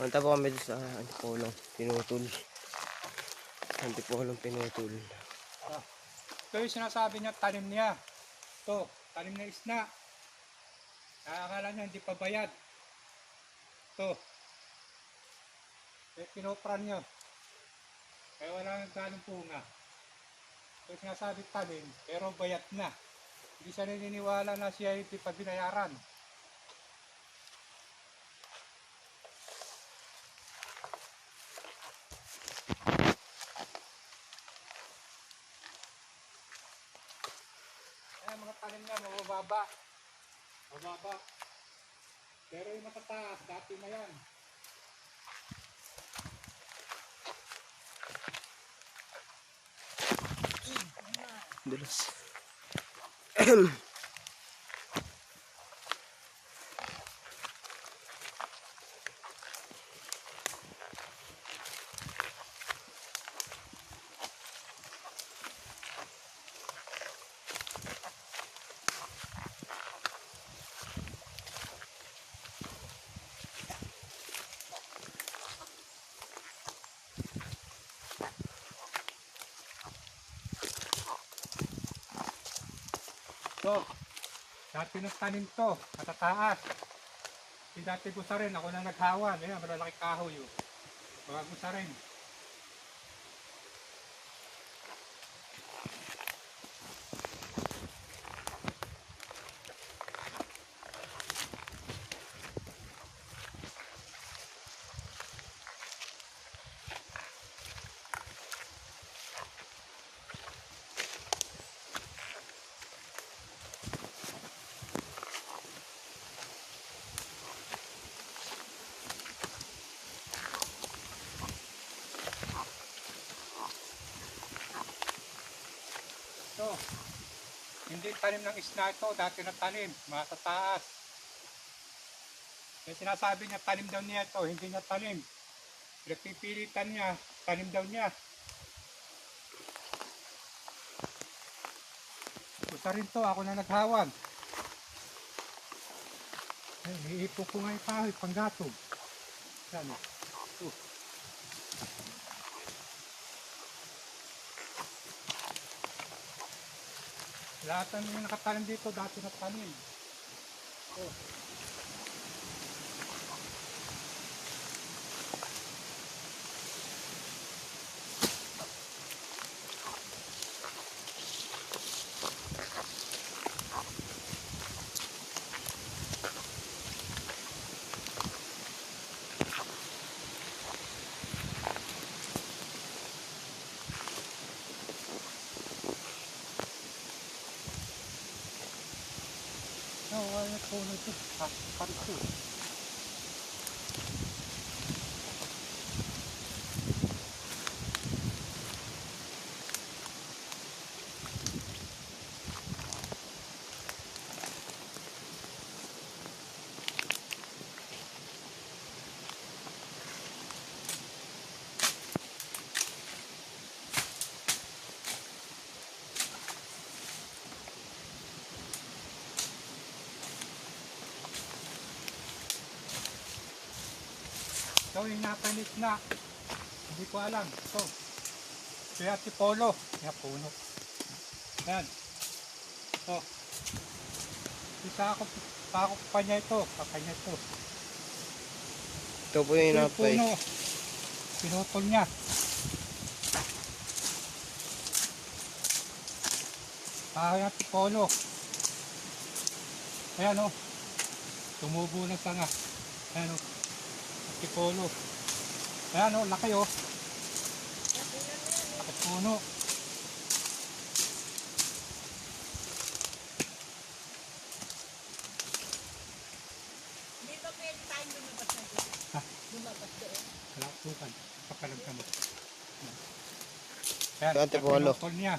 Punta po kami sa antipolong pinutol. Antipolong pinutol. Ito yung sinasabi niya, tanim niya. Ito, tanim na isna. Nakakala niya, hindi pa bayad. Ito. Eh, pinopran niyo. Kaya wala nang ganong punga. Ito yung sinasabi tanim, pero bayad na. Hindi siya naniniwala na siya hindi pa binayaran. Ayan, mga tanim niya, mabababa. Mababa. Pero yung matataas, dati na yan. Dulas. So, dati ng tanim to, matataas. Si dati gusa rin, ako na naghawan. Ayan, malalaki kahoy yun. Mga gusa rin. So, hindi tanim ng isna ito, dati na tanim, matataas. Kaya sinasabi niya, tanim daw niya ito, hindi niya tanim. Pinagpipilitan niya, tanim daw niya. Gusto rin to, ako na naghawan. Ay, Iipo ko nga yung kahoy, panggatog. Yan. Oh. Lahat ng nakatanim dito, dati na tanim. Oh. No, wala po na ito. Ha, Ito yung napanis na. Hindi ko alam. Ito. Kaya si Polo. Kaya puno. Yan. Ito. Isa ako, ako pa niya ito. Kakanya ito. Ito po yung inapay. puno. Pinutol niya. Kaya si Polo. Ayan o. Tumubo na sanga. Ayan o. Si Polo. Ayan o, laki o. Laki puno. Ba pwede tayong lumabas na doon? Ha? Lumabas doon. Wala tukan. Papalag kami. Ayan, Ate Polo. pinutol niya.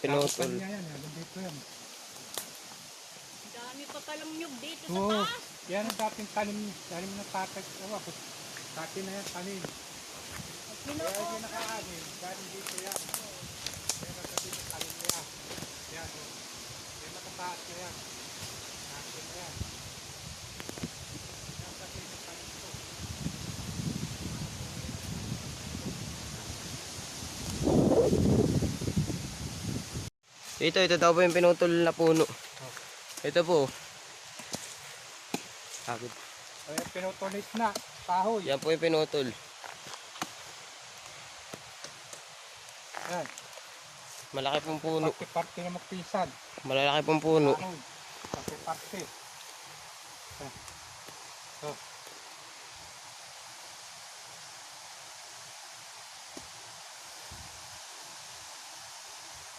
Pinutol. Takupan niya yan. Dito yan. Dami pa palang nyug dito sa taas. Yan ang dating tanim, niya. tanim ng tatay ko. Oh, dati na yan tanim. Kaya yung nakaanin, galing dito yan. Yan ang dating tanim niya. Yan. Oh. Yan nakataas na yan. Nasin na yan. Ito, ito daw po yung pinutol na puno. Oh. Ito po. Agad. Kaya pinutulis na. Kahoy. Yan po yung pinutol. Yan. Malaki pong puno. Parte-parte na magpisan. Malalaki pong puno. Parte-parte. Yan. Oh.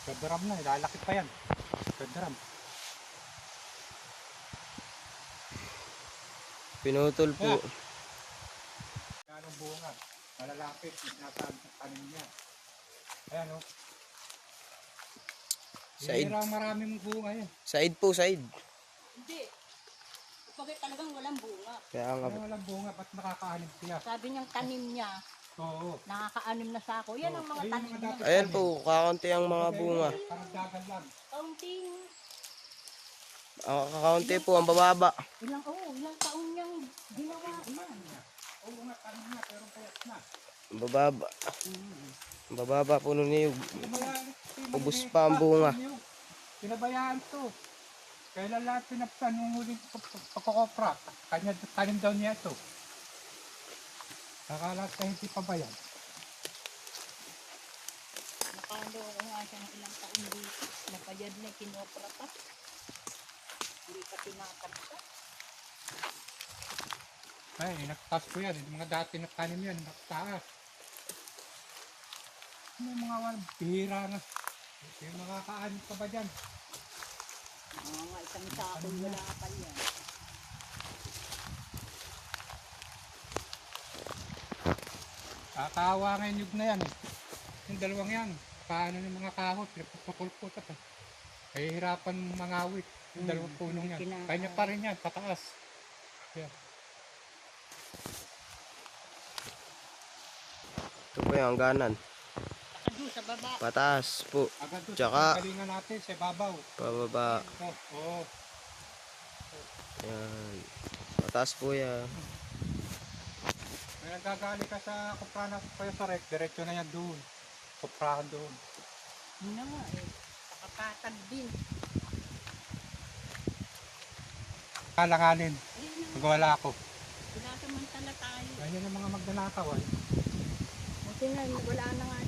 Kadram na, lalaki pa yan. Kadram. Pinutol po. Anong bunga? Malalapit, nasa tanim niya. Ayan o. Side. Side. maraming bunga yan. Side po, side. Hindi. Bakit talagang walang bunga? Kaya nga. Kaya walang bunga, ba't nakakaanim siya? Sabi niyang tanim niya, Oo. nakakaanim na sako. Yan ang mga Ayun tanim mga niya. dapat Ayan po, kakaunti ang mga bunga. Parang dagal lang. Kaunting, Ang kakaunti po, ang bababa. ilang, oh, ilang taon niyang ginawa. Yan. Oo nga, tanim niya, pero payat na. Ang bababa. Ang bababa po ng niyog. Ubus pa ang bunga. Pinabayaan to. Kailan lahat pinapsan nung huling pagkokopra? Kanya tanim daw niya ito. Nakala ka hindi pa ba yan? Nakalo ko nga siya ng ilang taon dito. Napayad na kinopra pa. Hindi pa tinakanta. Ay, nagtaas ko yan. Yung mga dati na tanim yan, nakataas. May mga walang bihira na. Yung makakaanin pa ba dyan? Oo nga, isang sako wala pa yan. Kakawa nga yung na yan eh. Yung dalawang yan. Paano yung mga kahot, pinapapulputat eh. Kahihirapan mangawit. Yung Hmm, dalawang punong yan. kina- Kanya pa rin yan, pataas. Yan. Ito po yung hangganan. Sa baba. Pataas po. Agad doon Tsaka- sa galingan natin sa babaw. Pababa. Oh, oo. Yan. Pataas po yan. May nagagali ka sa kuprahan natin kayo sa rek. Diretso na yan doon. Kuprahan doon. Yun na nga eh. Nakapatag din. Kalanganin. Na, Magwala ako. sinasamantala tayo. Ganyan ang mga magnanakaw ay. Buti nga, wala na nga